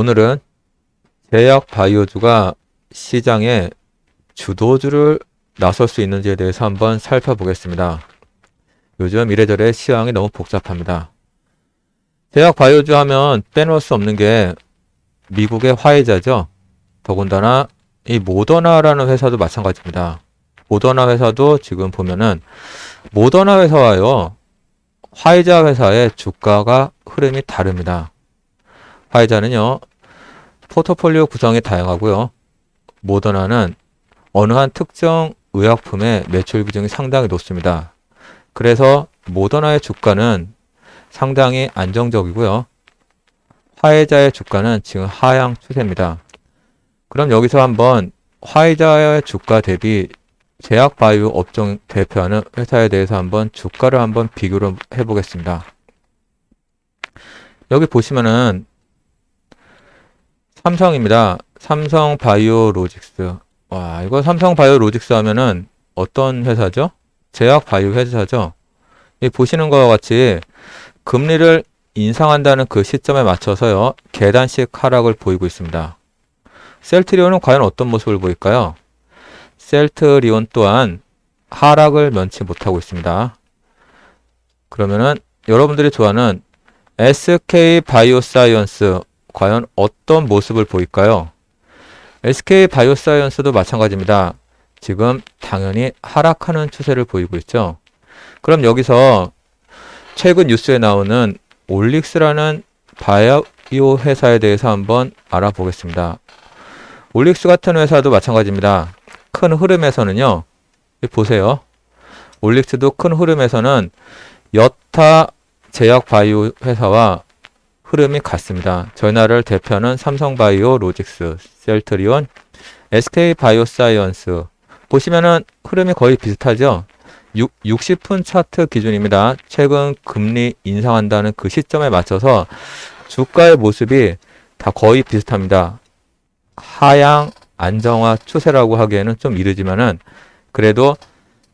오늘은 제약 바이오주가 시장에 주도주를 나설 수 있는지에 대해서 한번 살펴보겠습니다. 요즘 이래저래 시황이 너무 복잡합니다. 제약 바이오주 하면 빼놓을 수 없는 게 미국의 화이자죠. 더군다나 이 모더나라는 회사도 마찬가지입니다. 모더나 회사도 지금 보면은 모더나 회사와요. 화이자 회사의 주가가 흐름이 다릅니다. 화이자는요. 포트폴리오 구성이 다양하고요. 모더나는 어느 한 특정 의약품의 매출 비중이 상당히 높습니다. 그래서 모더나의 주가는 상당히 안정적이고요. 화이자의 주가는 지금 하향 추세입니다. 그럼 여기서 한번 화이자의 주가 대비 제약 바이오 업종 대표하는 회사에 대해서 한번 주가를 한번 비교를 해보겠습니다. 여기 보시면은 삼성입니다. 삼성 바이오로직스. 와, 이거 삼성 바이오로직스 하면은 어떤 회사죠? 제약 바이오 회사죠. 이 보시는 것과 같이 금리를 인상한다는 그 시점에 맞춰서요. 계단식 하락을 보이고 있습니다. 셀트리온은 과연 어떤 모습을 보일까요? 셀트리온 또한 하락을 면치 못하고 있습니다. 그러면은 여러분들이 좋아하는 SK 바이오사이언스 과연 어떤 모습을 보일까요? SK 바이오사이언스도 마찬가지입니다. 지금 당연히 하락하는 추세를 보이고 있죠. 그럼 여기서 최근 뉴스에 나오는 올릭스라는 바이오 회사에 대해서 한번 알아보겠습니다. 올릭스 같은 회사도 마찬가지입니다. 큰 흐름에서는요. 보세요. 올릭스도 큰 흐름에서는 여타 제약 바이오 회사와 흐름이 같습니다. 나라를 대표하는 삼성바이오 로직스, 셀트리온, SK 바이오사이언스 보시면은 흐름이 거의 비슷하죠. 6, 60분 차트 기준입니다. 최근 금리 인상한다는 그 시점에 맞춰서 주가의 모습이 다 거의 비슷합니다. 하향 안정화 추세라고 하기에는 좀 이르지만은 그래도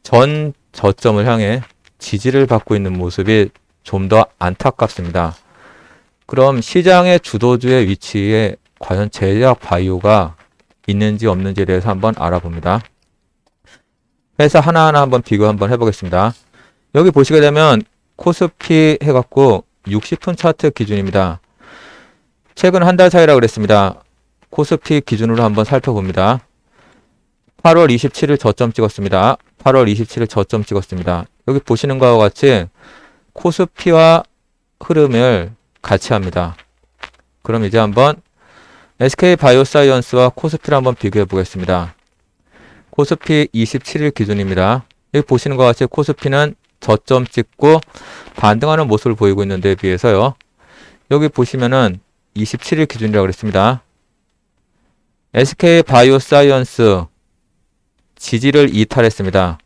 전 저점을 향해 지지를 받고 있는 모습이 좀 더 안타깝습니다. 그럼 시장의 주도주의 위치에 과연 제약 바이오가 있는지 없는지에 대해서 한번 알아봅니다. 회사 하나하나 한번 비교 한번 해보겠습니다. 여기 보시게 되면 코스피 해갖고 60분 차트 기준입니다. 최근 한 달 사이라 그랬습니다. 코스피 기준으로 한번 살펴봅니다. 8월 27일 저점 찍었습니다. 8월 27일 저점 찍었습니다. 여기 보시는 것과 같이 코스피와 흐름을 같이 합니다. 그럼 이제 한번 SK 바이오사이언스와 코스피를 한번 비교해 보겠습니다. 코스피 27일 기준입니다. 여기 보시는 것 같이 코스피는 저점 찍고 반등하는 모습을 보이고 있는데 비해서요. 여기 보시면은 27일 기준이라고 그랬습니다. SK 바이오사이언스 지지를 이탈했습니다.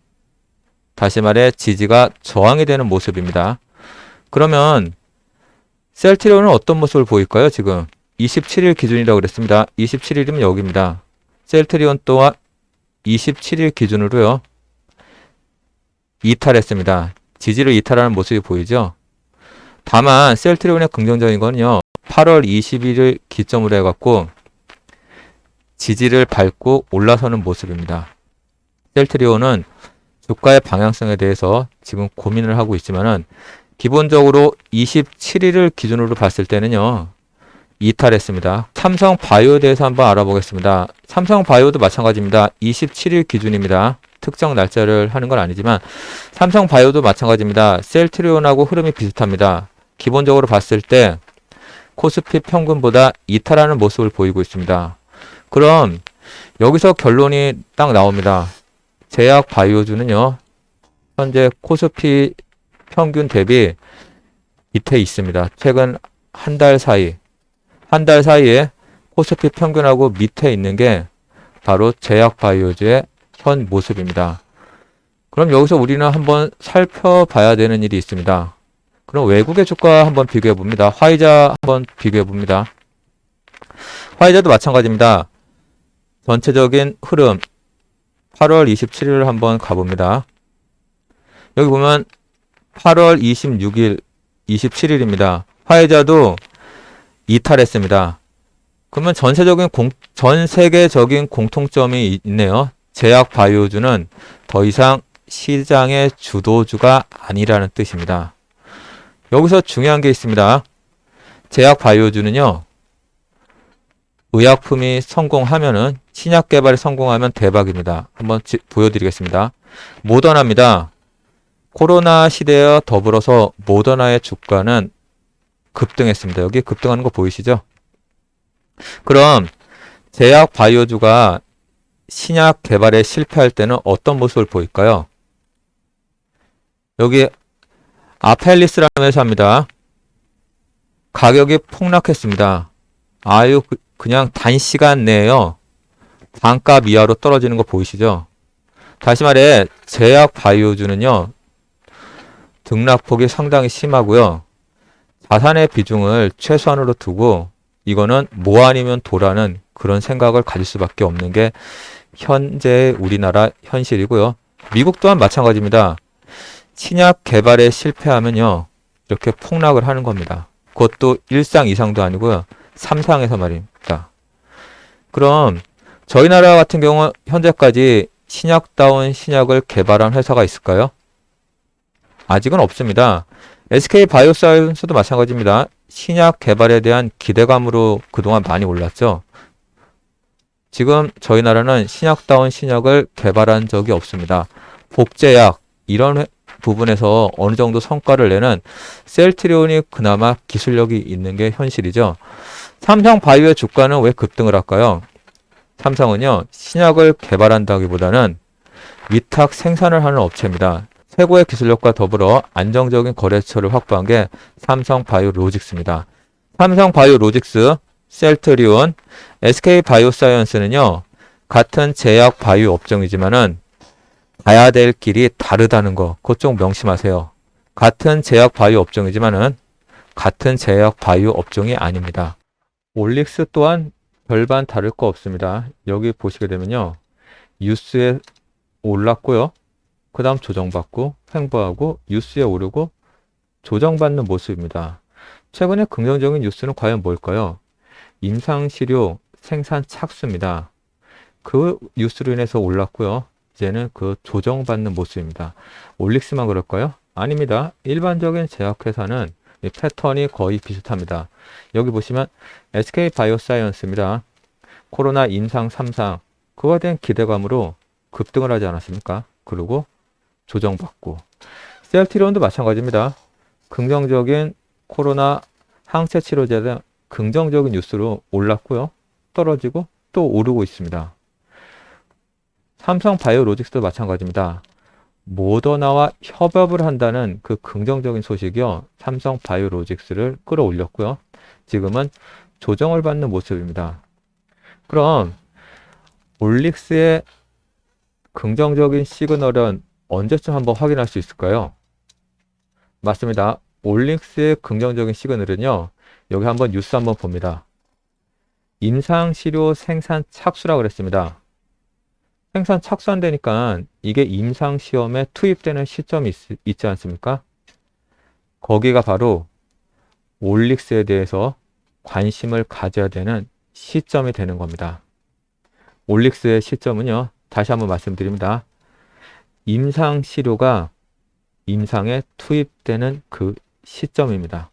다시 말해 지지가 저항이 되는 모습입니다. 그러면 셀트리온은 어떤 모습을 보일까요? 지금 27일 기준이라고 그랬습니다. 27일이면 여기입니다. 셀트리온 또한 27일 기준으로요. 이탈했습니다. 지지를 이탈하는 모습이 보이죠? 다만 셀트리온의 긍정적인 거는요. 8월 20일을 기점으로 해갖고 지지를 밟고 올라서는 모습입니다. 셀트리온은 주가의 방향성에 대해서 지금 고민을 하고 있지만은 기본적으로 27일을 기준으로 봤을 때는요. 이탈했습니다. 삼성 바이오에 대해서 한번 알아보겠습니다. 삼성 바이오도 마찬가지입니다. 27일 기준입니다. 특정 날짜를 하는 건 아니지만 삼성 바이오도 마찬가지입니다. 셀트리온하고 흐름이 비슷합니다. 기본적으로 봤을 때 코스피 평균보다 이탈하는 모습을 보이고 있습니다. 그럼 여기서 결론이 딱 나옵니다. 제약 바이오주는요. 현재 코스피 평균 대비 밑에 있습니다. 최근 한 달 사이, 한 달 사이에 코스피 평균하고 밑에 있는 게 바로 제약 바이오주의 현 모습입니다. 그럼 여기서 우리는 한번 살펴봐야 되는 일이 있습니다. 그럼 외국의 주가 한번 비교해 봅니다. 화이자 한번 비교해 봅니다. 화이자도 마찬가지입니다. 전체적인 흐름 8월 27일 한번 가봅니다. 여기 보면 8월 26일, 27일입니다. 화이자도 이탈했습니다. 그러면 전세적인 공, 전 세계적인 공통점이 이- 있네요. 제약 바이오주는 더 이상 시장의 주도주가 아니라는 뜻입니다. 여기서 중요한 게 있습니다. 제약 바이오주는요. 의약품이 성공하면은 신약 개발이 성공하면 대박입니다. 한번 지- 보여드리겠습니다. 모더나입니다. 코로나 시대와 더불어서 모더나의 주가는 급등했습니다. 여기 급등하는 거 보이시죠? 그럼 제약 바이오주가 신약 개발에 실패할 때는 어떤 모습을 보일까요? 여기 아펠리스라는 회사입니다. 가격이 폭락했습니다. 아유, 그- 그냥 단시간 내에요. 반값 이하로 떨어지는 거 보이시죠? 다시 말해, 제약 바이오주는요, 등락폭이 상당히 심하고요. 자산의 비중을 최소한으로 두고 이거는 뭐 아니면 도라는 그런 생각을 가질 수밖에 없는 게 현재 우리나라 현실이고요. 미국 또한 마찬가지입니다. 신약 개발에 실패하면요. 이렇게 폭락을 하는 겁니다. 그것도 1상 이상도 아니고요. 3상에서 말입니다. 그럼 저희 나라 같은 경우 현재까지 신약다운 신약을 개발한 회사가 있을까요? 아직은 없습니다. SK 바이오사이언스도 마찬가지입니다. 신약 개발에 대한 기대감으로 그동안 많이 올랐죠. 지금 저희 나라는 신약다운 신약을 개발한 적이 없습니다. 복제약 이런 회- 부분에서 어느 정도 성과를 내는 셀트리온이 그나마 기술력이 있는 게 현실이죠. 삼성 바이오의 주가는 왜 급등을 할까요? 삼성은요, 신약을 개발한다기보다는 위탁 생산을 하는 업체입니다. 최고의 기술력과 더불어 안정적인 거래처를 확보한 게 삼성 바이오 로직스입니다. 삼성 바이오 로직스, 셀트리온, SK 바이오 사이언스는요, 같은 제약 바이오 업종이지만은 가야 될 길이 다르다는 거, 좀 명심하세요. 같은 제약 바이오 업종이지만은 같은 제약 바이오 업종이 아닙니다. 올릭스 또한 별반 다를 거 없습니다. 여기 보시게 되면요. 뉴스에 올랐고요. 그 다음 조정받고 횡보하고 뉴스에 오르고 조정받는 모습입니다. 최근에 긍정적인 뉴스는 과연 뭘까요? 임상시료 생산 착수입니다. 그 뉴스로 인해서 올랐고요. 이제는 그 조정받는 모습입니다. 올릭스만 그럴까요? 아닙니다. 일반적인 제약회사는 이 패턴이 거의 비슷합니다. 여기 보시면 SK 바이오사이언스입니다. 코로나 임상 3상 그거에 대한 기대감으로 급등을 하지 않았습니까? 그리고 조정받고 셀트리온도 마찬가지입니다. 긍정적인 코로나 항체 치료제에 대한 긍정적인 뉴스로 올랐고요. 떨어지고 또 오르고 있습니다. 삼성 바이오로직스도 마찬가지입니다. 모더나와 협업을 한다는 그 긍정적인 소식이요. 삼성 바이오로직스를 끌어올렸고요. 지금은 조정을 받는 모습입니다. 그럼 올릭스의 긍정적인 시그널은 언제쯤 한번 확인할 수 있을까요? 맞습니다. 올릭스의 긍정적인 시그널은요. 여기 한번 뉴스 한번 봅니다. 임상 시료 생산 착수라고 그랬습니다. 생산 착수한다니까 이게 임상 시험에 투입되는 시점이 있, 지 않습니까? 거기가 바로 올릭스에 대해서 관심을 가져야 되는 시점이 되는 겁니다. 올릭스의 시점은요. 다시 한번 말씀드립니다. 임상 시료가 임상에 투입되는 그 시점입니다.